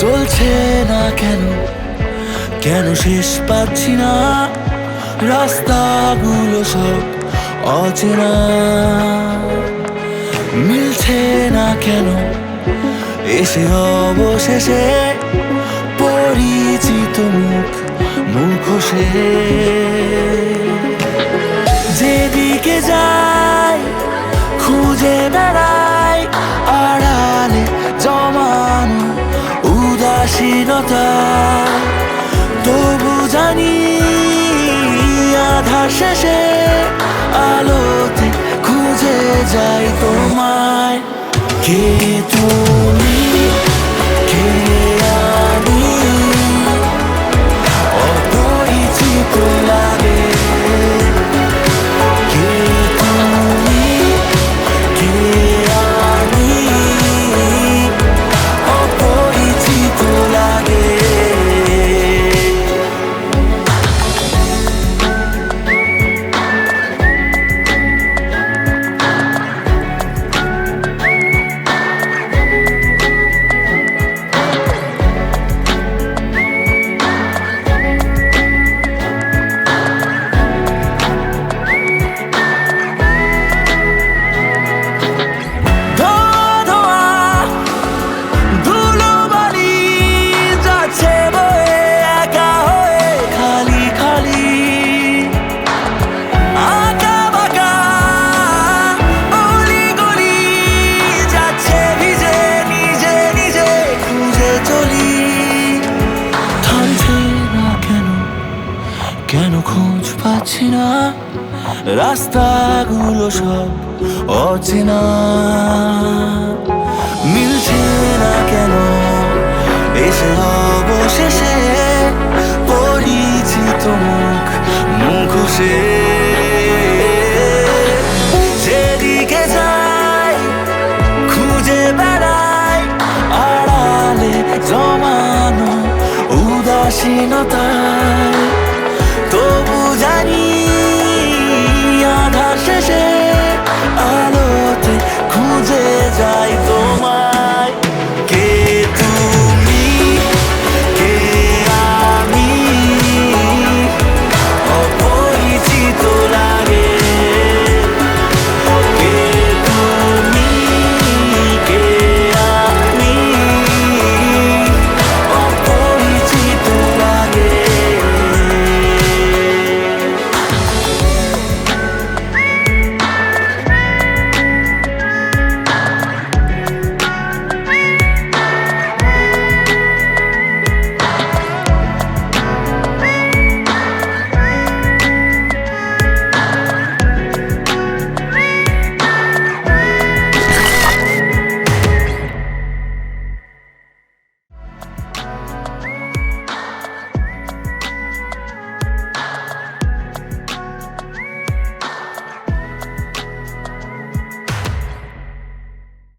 চলছে না কেন? কেন শেষ পাচ্ছি না? রাস্তাগুলো সব অচেনা। মিলছে না কেন? এসে অবশেষে পরিচিত মুখ, মুখোশে। যেদিকে যাই, খুঁজে বেড়াই। উদাসীনতা তবু জানি আধা শেষে আলোতে খুঁজে যাই তোমায়। কে তুমি? খোঁজ পাচ্ছি না। রাস্তাগুলো সব অচেনা। মিলছে না কেন? এসে অবশেষে পরিচিত মুখ মুখোশে। যেদিকে যাই, খুঁজে বেড়াই আড়ালে জমানো উদাসীনতা। জানি